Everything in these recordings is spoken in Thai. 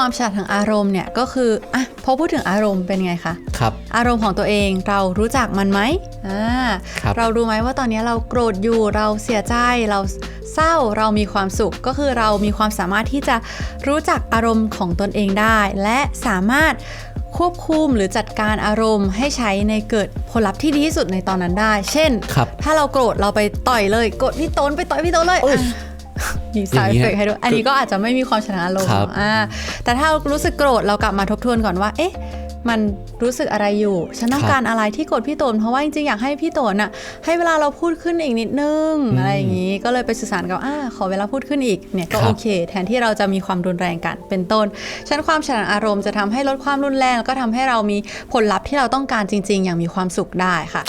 ความฉลาดทางอารมณ์เนี่ยก็คืออะพอพูดถึงอารมณ์เป็นไงคะครับอารมณ์ของตัวเองเรารู้จักมันไหมอ่าครับเรารู้ไหมว่าตอนนี้เราโกรธอยู่เราเสียใจเราเศร้าเรามีความสุขก็คือเรามีความสามารถที่จะรู้จักอารมณ์ของตนเองได้ และสามารถควบคุมหรือจัดการอารมณ์ให้ใช้ในเกิดผลลัพธ์ที่ดีที่สุดในตอนนั้นได้ เช่นครับถ้าเราโกรธเราไปต่อยเลยโกรธพี่โตนไปต่อยพี่โตนเลยโอ้ยอะ มีสายอย่างเงี้ยเฟกให้ด้วย อันนี้ก็อาจจะไม่มีความชนะอารมณ์ครับอ่าแต่ถ้ารู้สึกโกรธเรากลับมาทบทวนก่อนว่า เอ๊ะ มันรู้สึกอะไรอยู่ ฉันต้องการอะไรที่โกรธพี่โตนเพราะว่าจริงๆอยากให้พี่โตนน่ะให้เวลาเราพูดขึ้นอีกนิดนึงอะไรอย่างนี้ ก็เลยไปสื่อสารกับอ่าขอเวลาพูดขึ้นอีกเนี่ยก็ครับโอเค แทนที่เราจะมีความรุนแรงกันเป็นต้นฉะนันความฉลาดอารมณ์จะทำให้ลดความรุนแรงแล้วก็ทำให้เรามีผลลัพธ์ที่เราต้องการจริง ๆ อย่างมีความสุขได้ค่ะ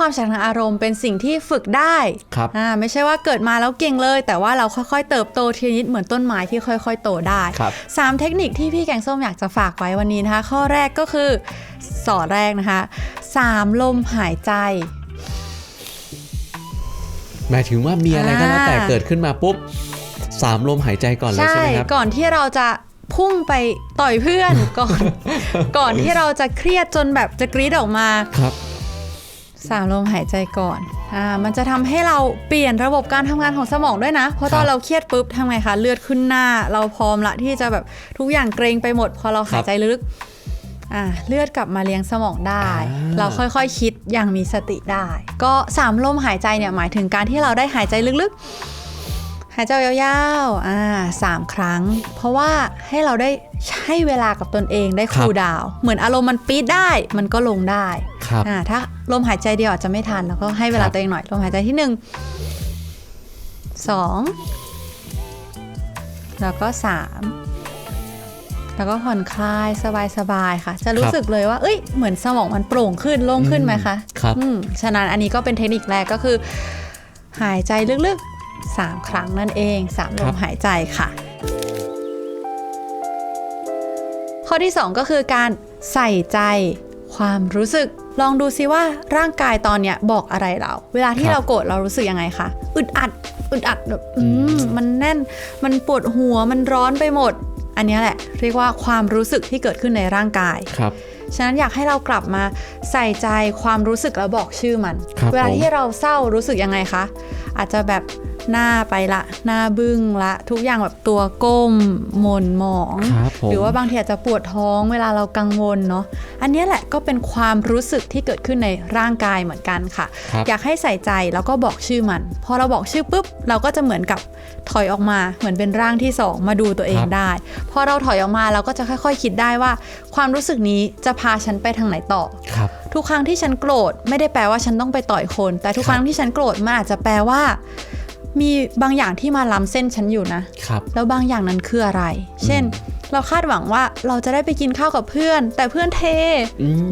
ความฉลาดทางอารมณ์เป็นสิ่งที่ฝึกได้ครับอ่าไม่ใช่ว่าเกิดมาแล้วเก่งเลย แต่ว่าเราค่อยๆ เติบโตทีละนิดเหมือนต้นไม้ที่ค่อย ๆ โตได้ครับสามเทคนิคที่พี่แกงส้มอยากจะฝากไว้วันนี้นะคะ ข้อแรกก็คือสอนแรกนะคะสามลมหายใจหมายถึงว่ามีอะไรก็แล้วแต่อ่าเกิดขึ้นมาปุ๊บสามลมหายใจก่อนเลยใช่ไหมครับก่อนที่เราจะพุ่งไปต่อยเพื่อนก่อน ก่อนที่เราจะเครียดจนแบบจะกรี๊ดออกมาครับ สามลมหายใจก่อน อ่า มันจะทำให้เราเปลี่ยนระบบการทำงานของสมองด้วยนะ เพราะตอนครับเราเครียดปุ๊บทำไงคะ เลือดขึ้นหน้า เราพร้อมละที่จะแบบทุกอย่างเกรงไปหมด พอเราหายใจลึก อ่า เลือดกลับมาเลี้ยงสมองได้อ่าเราค่อยๆคคิดอย่างมีสติได้ ก็สามลมหายใจเนี่ยหมายถึงการที่เราได้หายใจลึกๆ หายใจยาวๆอ่าสามครั้ง เพราะว่าให้เราได้ให้เวลากับตนเองได้คูลดาวน์เหมือนอารมณ์มันปี๊ดได้มันก็ลงได้ครับอ่าถ้าลมหายใจเดียวอาจจะไม่ทัน แล้วก็ให้เวลาครับตัวเองหน่อยลมหายใจที่หนึ่งสองแล้วก็สามแล้วก็ผ่อนคลายสบายๆค่ะ จะรู้สึกเลยว่า เอ้ยเหมือนสมองมันโปร่งขึ้นโล่งขึ้นไหมคะครับอืมฉะนั้นอันนี้ก็เป็นเทคนิคแรกก็คือ หายใจลึก ๆสามครั้งนั่นเองสามลครัมบหายใจค่ะ ข้อที่ 2 ก็คือการใส่ใจความรู้สึกลองดูซิว่าร่างกายตอนเนี้ยบอกอะไรเรา เวลาที่ครับเราโกรธเรารู้สึกยังไงคะอึดอัดอึดอัดแบบอืมมันแน่นมันปวดหัวมันร้อนไปหมด อันเนี้ยแหละ เรียกว่าความรู้สึกที่เกิดขึ้นในร่างกายครับฉะนั้นอยากให้เรากลับมาใส่ใจความรู้สึกแล้วบอกชื่อมันครับเวลาผมที่เราเศร้ารู้สึกยังไงคะอาจจะแบบ หน้าไปละหน้าบึ้งละ ทุกอย่างแบบตัวก้มหม่นหมอง ครับผม หรือว่าบางทีอาจจะปวดท้องเวลาเรากังวลเนาะอันเนี้ยแหละก็เป็นความรู้สึกที่เกิดขึ้นในร่างกายเหมือนกันค่ะ ครับอยากให้ใส่ใจแล้วก็บอกชื่อมัน พอเราบอกชื่อปุ๊บ เราก็จะเหมือนกับถอยออกมาเหมือนเป็นร่างที่สองมาดูตัวเองได้ พอเราถอยออกมาเราก็จะค่อย ๆ คิดได้ว่า ความรู้สึกนี้จะพาฉันไปทางไหนต่อ ครับ ทุกครั้งที่ฉันโกรธไม่ได้แปลว่าฉันต้องไปต่อยคน แต่ทุกครับครั้งที่ฉันโกรธมันอาจจะแปลว่า มีบางอย่างที่มาล้ำเส้นฉันอยู่นะครับแล้วบางอย่างนั้นคืออะไร เช่น เราคาดหวังว่าเราจะได้ไปกินข้าวกับเพื่อน แต่เพื่อนเทอืม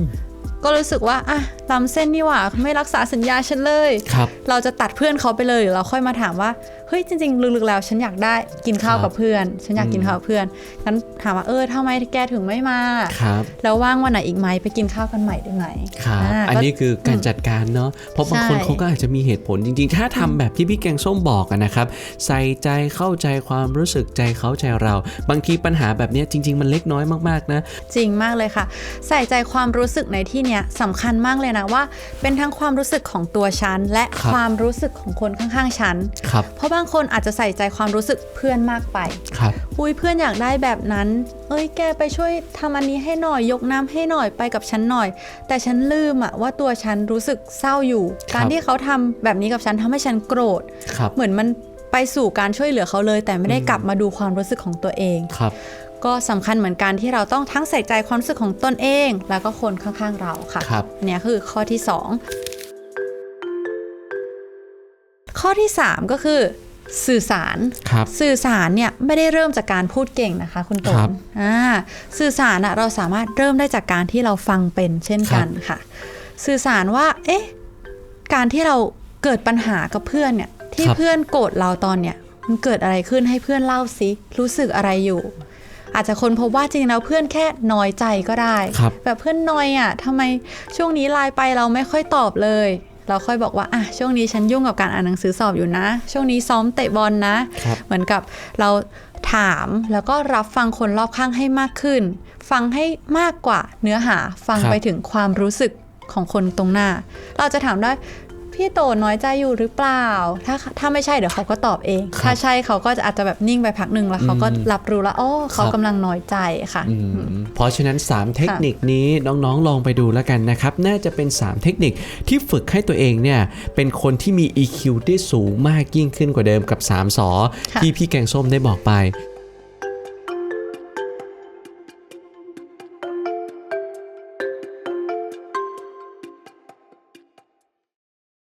ก็รู้สึกว่าอะล้ำเส้นนี่หว่าไม่รักษาสัญญาฉันเลยครับเราจะตัดเพื่อนเขาไปเลยหรือเราค่อยมาถามว่า เฮ้ยจริงๆลึกๆแล้วฉันอยากได้กินข้าวครับกับเพื่อน ฉันอยากกินข้าวกับเพื่อนงั้นถามว่าเออทำไมแกถึงไม่มาครับแล้วว่างวันไหนอีกไหมไปกินข้าวกันใหม่ได้ไหมครับาอันก็นี้คือการจัดการเนาะเพราะบางคนใช่เขาก็อาจจะมีเหตุผลจริง ๆ ถ้าทำแบบที่พี่แกงส้มบอกอะนะครับ ใส่ใจเข้าใจความรู้สึกใจเขาใจเรา บางทีปัญหาแบบเนี้ยจริง ๆ มันเล็กน้อยมากๆนะ จริงมากเลยค่ะ ใส่ใจความรู้สึกในที่เนี้ยสำคัญมากเลยนะว่า เป็นทั้งความรู้สึกของตัวฉันและครับความรู้สึกของคนข้างๆฉันครับเพราะบางคนอาจจะใส่ใจความรู้สึกเพื่อนมากไปครับอุ้ยเพื่อนอยากได้แบบนั้น เอ้ยแกไปช่วยทำอันนี้ให้หน่อยยกน้ำให้หน่อยไปกับฉันหน่อย แต่ฉันลืมอะว่าตัวฉันรู้สึกเศร้าอยู่ การที่เขาทำแบบนี้กับฉันทำให้ฉันโกรธครับเหมือนมันไปสู่การช่วยเหลือเขาเลย แต่ไม่ได้กลับมาดูความรู้สึกของตัวเองครับก็สำคัญเหมือนกันที่เราต้องทั้งใส่ใจความรู้สึกของตนเอง แล้วก็คนข้างๆเราค่ะครับอันเนี้ยคือข้อที่ 2 ข้อที่ 3 ก็คือ สื่อสารครับสื่อสารเนี่ยไม่ได้เริ่มจากการพูดเก่งนะคะคุณตครันบอ่าสื่อสารอะเราสามารถเริ่มได้จากการที่เราฟังเป็นเช่นกันค่ะ สื่อสารว่า เอ๊ะ การที่เราเกิดปัญหากับเพื่อนเนี่ยที่ครับเพื่อนโกรธเราตอนเนี่ยมันเกิดอะไรขึ้นให้เพื่อนเล่าสิรู้สึกอะไรอยู่ อาจจะคนพบว่าจริงๆแล้วเพื่อนแค่น้อยใจก็ได้ครับแบบเพื่อนน้อยอะทำไมช่วงนี้ไลน์ไปเราไม่ค่อยตอบเลย เราค่อยบอกว่าอะช่วงนี้ฉันยุ่งกับการอ่านหนังสือสอบอยู่นะ ช่วงนี้ซ้อมเตะบอลนะครับเหมือนกับเราถามแล้วก็รับฟังคนรอบข้างให้มากขึ้น ฟังให้มากกว่าเนื้อหาฟังครับไปถึงความรู้สึกของคนตรงหน้า เราจะถามได้ พี่โตน้อยใจอยู่หรือเปล่า ถ้าถ้าไม่ใช่เดี๋ยวเขาก็ตอบเองครับถ้าใช่เขาก็จะอาจจะแบบนิ่งไปพักหนึ่งแล้วเขาก็อืมรับรู้แล้วอ๋อเขาครับกำลังน้อยใจค่ะอืมเพราะฉะนั้น 3 เทคนิคนี้น้องๆลองไปดูแล้วกันนะครับ น่าจะเป็น 3 เทคนิคที่ฝึกให้ตัวเองเนี่ยเป็นคนที่มี EQ ที่สูงมากยิ่งขึ้นกว่าเดิมกับ3สอค่ะที่พี่แกงส้มได้บอกไป